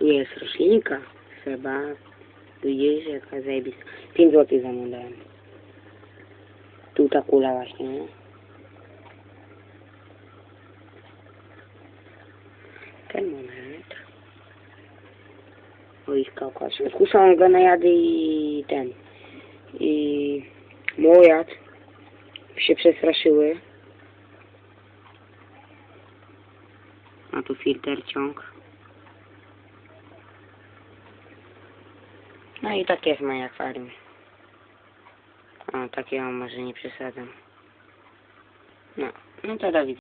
Tu jest roślinka. Chyba. Widzisz, jaka zajebista. 5 zł za. Tu ta kula właśnie, nie? Termometr. Oj, skałka. Kuszą go na jady i ten. I mojad się przestraszyły. A tu filtr ciąg. No i tak jest moje akwarium. O, takie o, może nie przesadzam. No, no to do widzenia.